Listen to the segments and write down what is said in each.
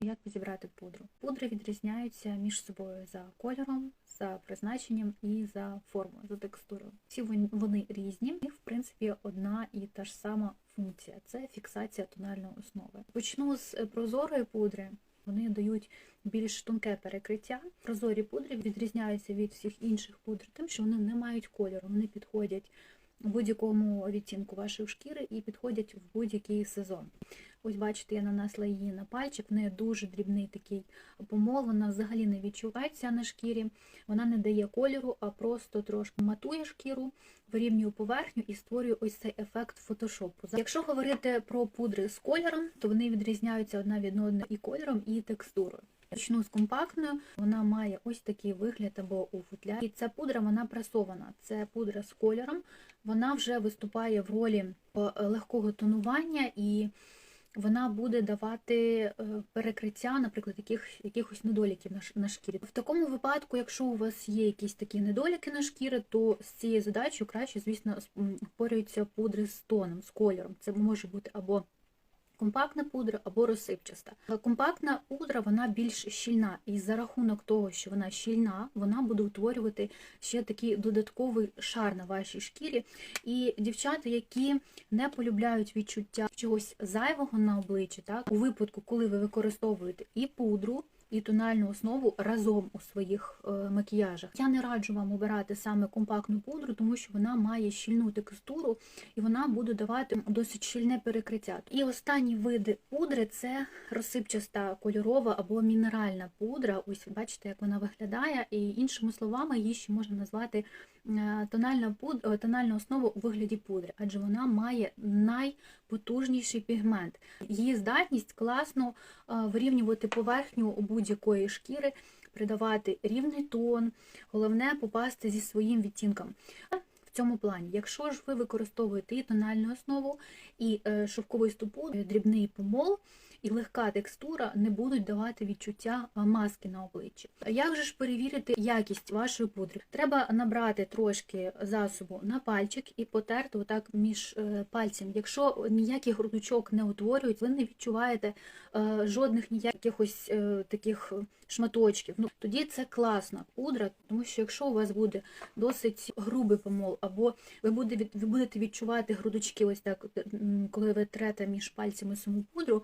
Як підібрати пудру? Пудри відрізняються між собою за кольором, за призначенням і за формою, за текстурою. Всі вони різні, і в принципі одна і та ж сама функція це фіксація тональної основи. Почну з е, прозорої пудри. Вони дають більш тонке перекриття. Прозорі пудри відрізняються від всіх інших пудр, тим, що вони не мають кольору, вони підходять будь-якому відтінку вашої шкіри і підходять в будь-який сезон. Ось бачите, я нанесла її на пальчик, в неї дуже дрібний такий помол, вона взагалі не відчувається на шкірі, вона не дає кольору, а просто трошки матує шкіру, вирівнює поверхню і створює ось цей ефект фотошопу. Якщо говорити про пудри з кольором, то вони відрізняються одна від одної і кольором, і текстурою. Почну з компактною, вона має ось такий вигляд або у футлярі. І ця пудра вона пресована. Це пудра з кольором. Вона вже виступає в ролі е, легкого тонування і вона буде давати е, перекриття, наприклад, яких, якихось недоліків на, на шкірі. В такому випадку, якщо у вас є якісь такі недоліки на шкірі, то з цією задачею краще, звісно, с- пудри з тоном, з кольором. Це може бути або компактна пудра або розсипчаста. Компактна пудра вона більш щільна, і за рахунок того, що вона щільна, вона буде утворювати ще такий додатковий шар на вашій шкірі. І дівчата, які не полюбляють відчуття чогось зайвого на обличчі, так у випадку, коли ви використовуєте і пудру. І тональну основу разом у своїх е, макіяжах. Я не раджу вам обирати саме компактну пудру, тому що вона має щільну текстуру і вона буде давати досить щільне перекриття. І останні види пудри це розсипчаста кольорова або мінеральна пудра. Ось бачите, як вона виглядає, і іншими словами її ще можна назвати е, тональна пуд... е, тональну основу у вигляді пудри, адже вона має найпотужніший пігмент. Її здатність класно е, вирівнювати поверхню будь-якої шкіри, придавати рівний тон, головне попасти зі своїм відтінком. Цьому плані, якщо ж ви використовуєте і тональну основу, і е, шовковисту пудру, дрібний помол, і легка текстура не будуть давати відчуття маски на обличчі. Як же ж перевірити якість вашої пудри? Треба набрати трошки засобу на пальчик і потерти отак між е, пальцем. Якщо ніяких грудочок не утворюють, ви не відчуваєте е, жодних ніяких ось е, таких шматочків. Ну тоді це класна пудра, тому що якщо у вас буде досить грубий помол, або ви будете відчувати грудочки, ось так, коли ви трете між пальцями саму пудру,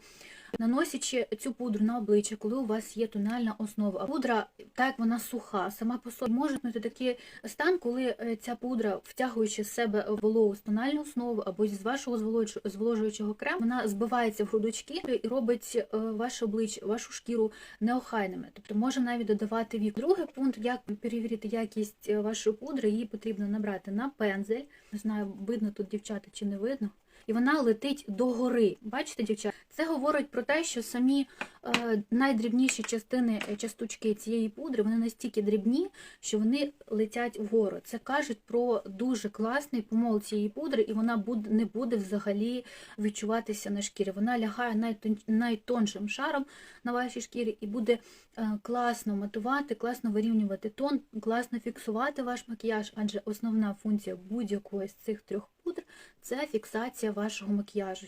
наносячи цю пудру на обличчя, коли у вас є тональна основа. Пудра, так вона суха, сама по собі може бути такий стан, коли е, ця пудра, втягуючи з себе вологу з тональну основу або з вашого зволожуючого крему, вона збивається в грудочки і робить е, ваше обличчя, вашу шкіру неохайними. Тобто може навіть додавати вік. Другий пункт, як перевірити якість е, вашої пудри, її потрібно набрати на пензель. Не знаю, видно тут дівчата чи не видно. І вона летить догори. Бачите, дівчата? Це говорить про те, що самі е, найдрібніші частини е, часточки цієї пудри вони настільки дрібні, що вони летять вгору. Це кажуть про дуже класний помол цієї пудри, і вона буде, не буде взагалі відчуватися на шкірі. Вона лягає найтон, найтоншим шаром на вашій шкірі і буде е, класно матувати, класно вирівнювати тон, класно фіксувати ваш макіяж, адже основна функція будь-якої з цих трьох пудр це фіксація вашого макіяжу.